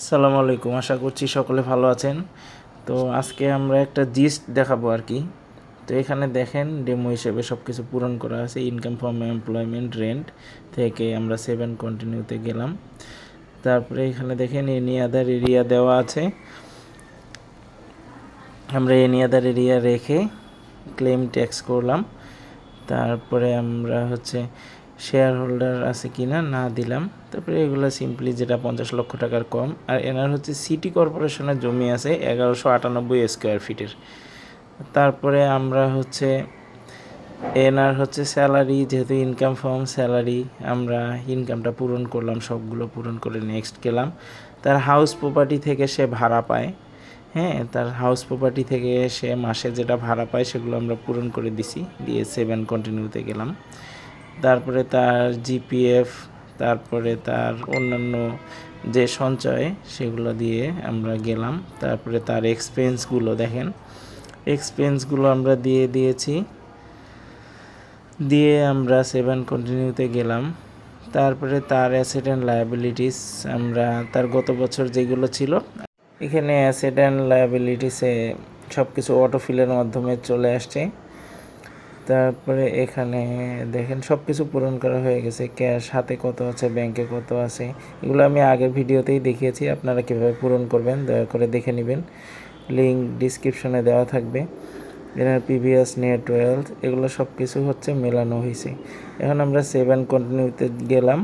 আসসালামু আলাইকুম, আশা করছি সকলে ভালো আছেন। তো আজকে আমরা একটা জিস্ট দেখাবো আর কি। তো এখানে দেখেন ডেমো হিসেবে সব কিছু পূরণ করা আছে ইনকাম ফর্ম এমপ্লয়মেন্ট রেন্ট থেকে আমরা সেভেন কন্টিনিউতে গেলাম। তারপরে এখানে দেখেন এনি আদার এরিয়া দেওয়া আছে। আমরা এনি আদার এরিয়া রেখে ক্লেম ট্যাক্স করলাম। তারপরে আমরা হচ্ছে শেয়ার হোল্ডার আছে কি না না দিলাম। তারপরে এগুলো সিম্পলি যেটা পঞ্চাশ লক্ষ টাকার কম, আর এনার হচ্ছে সিটি কর্পোরেশনের জমি আছে এগারোশো আটানব্বই স্কোয়ার ফিটের তারপরে আমরা হচ্ছে এনার হচ্ছে স্যালারি যেহেতু ইনকাম ফর্ম স্যালারি আমরা ইনকামটা পূরণ করলাম, সবগুলো পূরণ করে নেক্সট গেলাম। তার হাউস প্রপার্টি থেকে সে ভাড়া পায়। হ্যাঁ তার হাউস প্রপার্টি থেকে সে মাসে যেটা ভাড়া পায়, সেগুলো আমরা পূরণ করে দিছি, দিয়ে সেভেন কন্টিনিউতে গেলাম। তারপরে তার জিপিএফ তারপরে তার অন্যান্য যে সঞ্চয়, সেগুলো দিয়ে আমরা গেলাম। তারপরে তার এক্সপেন্সগুলো দেখেন। এক্সপেন্সগুলো আমরা দিয়ে দিয়েছি। দিয়ে আমরা সেভেন কন্টিনিউতে গেলাম। তারপরে তার অ্যাসেট অ্যান্ড লায়াবিলিটিস আমরা, তার গত বছর যেগুলো ছিল, এখানে অ্যাসেট অ্যান্ড লায়াবিলিটিসে সব কিছু অটোফিলের মাধ্যমে চলে আসছে। তারপরে এখানে দেখেন সব কিছু পূরণ করা হয়ে গেছে। ক্যাশ হাতে কত আছে ব্যাংকে কত আছে, এগুলো আমি আগের ভিডিওতেই দেখিয়েছি। আপনারা কীভাবে পূরণ করবেন, দয়া করে দেখে নেবেন। লিঙ্ক ডিসক্রিপশনে দেওয়া থাকবে। এনার পিভিএস নেট ওয়েলথ এগুলো সব কিছু হচ্ছে মেলানো হয়েছে। এখন আমরা সেভেন কন্টিনিউতে গেলাম।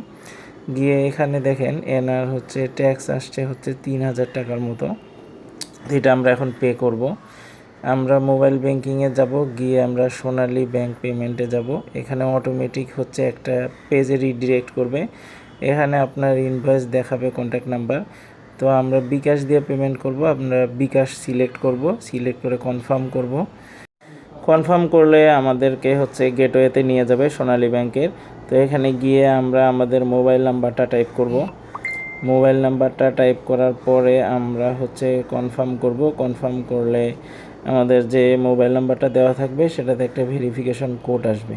গিয়ে এখানে দেখেন এনার হচ্ছে ট্যাক্স আসছে হচ্ছে তিন হাজার টাকার মতো। যেটা আমরা এখন পে করব। আমরা মোবাইল ব্যাংকিংয়ে যাব, গিয়ে আমরা সোনালী ব্যাংক পেমেন্টে যাব। এখানে অটোমেটিক হচ্ছে একটা পেজে রিডিরেক্ট করবে। এখানে আপনার ইনভয়েস দেখাবে কন্ট্যাক্ট নাম্বার তো আমরা বিকাশ দিয়ে পেমেন্ট করব, আমরা বিকাশ সিলেক্ট করব সিলেক্ট করে কনফার্ম করব। কনফার্ম করলে আমাদেরকে হচ্ছে গেটওয়েতে নিয়ে যাবে সোনালী ব্যাংকের তো এখানে গিয়ে আমরা আমাদের মোবাইল নাম্বারটা টাইপ করব। মোবাইল নাম্বারটা টাইপ করার পরে আমরা হচ্ছে কনফার্ম করব। কনফার্ম করলে আমাদের যে মোবাইল নাম্বারটা দেওয়া থাকবে, সেটাতে একটা ভেরিফিকেশন কোড আসবে।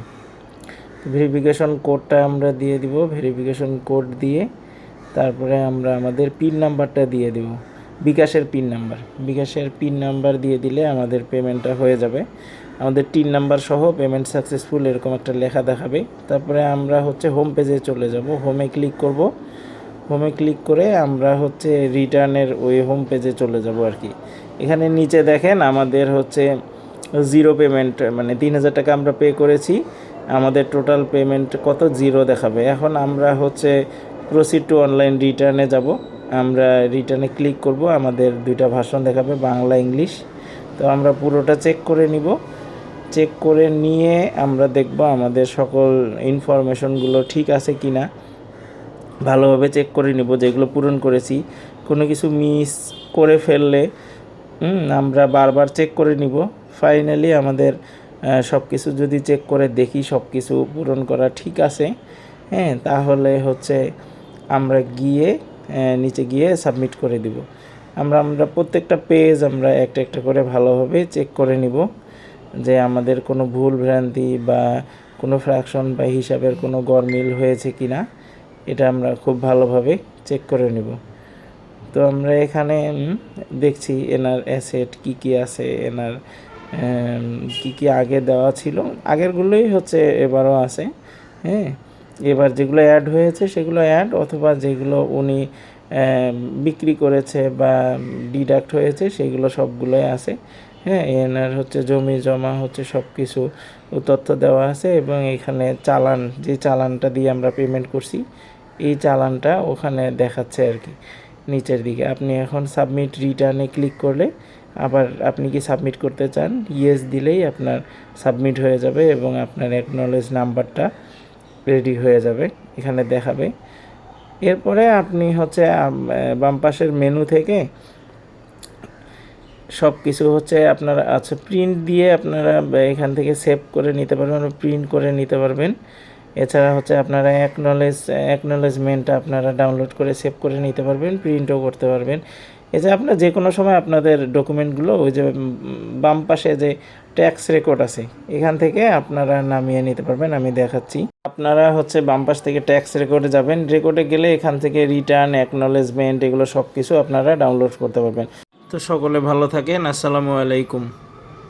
ভেরিফিকেশন কোডটা আমরা দিয়ে দিব। ভেরিফিকেশন কোড দিয়ে তারপরে আমরা আমাদের পিন নাম্বারটা দিয়ে দেব। বিকাশের পিন নাম্বার। বিকাশের পিন নাম্বার দিয়ে দিলে আমাদের পেমেন্টটা হয়ে যাবে। আমাদের টিন নাম্বার সহ পেমেন্ট সাকসেসফুল এরকম একটা লেখা দেখাবে। তারপরে আমরা হচ্ছে হোম পেজে চলে যাব। হোমে ক্লিক করব। হোমে ক্লিক করে আমরা হচ্ছে রিটার্নের ওই হোম পেজে চলে যাব আর কি। এখানে নিচে দেখেন আমাদের হচ্ছে জিরো পেমেন্ট মানে তিন হাজার টাকা আমরা পে করেছি। আমাদের টোটাল পেমেন্ট কত? জিরো দেখাবে। এখন আমরা হচ্ছে প্রসিড টু অনলাইন রিটার্নে যাব। আমরা রিটার্নে ক্লিক করব। আমাদের দুইটা ভাষণ দেখাবে, বাংলা ইংলিশ তো আমরা পুরোটা চেক করে নিব। চেক করে নিয়ে আমরা দেখব আমাদের সকল ইনফরমেশনগুলো ঠিক আছে কি না ভালোভাবে চেক করে নিব যেগুলো পূরণ করেছি। কোনো কিছু মিস করে ফেললে আমরা বারবার চেক করে নিব। ফাইনালি আমাদের সব কিছু যদি চেক করে দেখি সব কিছু পূরণ করা ঠিক আছে হ্যাঁ তাহলে হচ্ছে আমরা গিয়ে নিচে গিয়ে সাবমিট করে দিব। আমরা আমরা প্রত্যেকটা পেজ আমরা একটা একটা করে ভালোভাবে চেক করে নিব, যে আমাদের কোনো ভুল ভ্রান্তি বা কোনো ফ্র্যাকশন বা হিসাবের কোনো গরমিল হয়েছে কি না এটা আমরা খুব ভালোভাবে চেক করে নিব। তো আমরা এখানে দেখছি এনার অ্যাসেট কি কি আছে, এনার কি কি আগে দেওয়া ছিল। আগেরগুলোই হচ্ছে এবারও আছে হ্যাঁ। এবার যেগুলো অ্যাড হয়েছে সেগুলো অ্যাড অথবা যেগুলো উনি বিক্রি করেছে বা ডিডাক্ট হয়েছে সেগুলো সবগুলোই আছে হ্যাঁ। এনার হচ্ছে জমি জমা হচ্ছে সব কিছু তথ্য দেওয়া আছে এবং এখানে চালান, যে চালানটা দিয়ে আমরা পেমেন্ট করছি, এই চালানটা ওখানে দেখাচ্ছে আর কি। নিচের দিকে। আপনি এখন সাবমিট রিটার্নে ক্লিক করলে আবার আপনি কি সাবমিট করতে চান? ইয়েস দিলেই আপনার সাবমিট হয়ে যাবে এবং আপনার অ্যাকনলেজ নাম্বারটা রেডি হয়ে যাবে এখানে দেখাবে। এরপরে আপনি হচ্ছে আম, আহ, বাম পাশের মেনু থেকে সব কিছু হচ্ছে আপনারা আচ্ছা প্রিন্ট দিয়ে আপনারা এখান থেকে সেভ করে নিতে পারবেন প্রিন্ট করে নিতে পারবেন। এছাড়া হচ্ছে আপনারা অ্যাকনলেজ অ্যাকনলেজমেন্টটা আপনারা ডাউনলোড করে সেভ করে নিতে পারবেন প্রিন্টও করতে পারবেন। এছাড়া আপনার যে কোনো সময় আপনাদের ডকুমেন্টগুলো ওই যে বাম পাশে যে ট্যাক্স রেকর্ড আছে, এখান থেকে আপনারা নামিয়ে নিতে পারবেন, আমি দেখাচ্ছি। আপনারা হচ্ছে বাম পাশ থেকে ট্যাক্স রেকর্ডে যাবেন রেকর্ডে গেলে এখান থেকে রিটার্ন অ্যাকনলেজমেন্ট এগুলো সব কিছু আপনারা ডাউনলোড করতে পারবেন। তো সকলে ভালো থাকেন, আসসালামু আলাইকুম।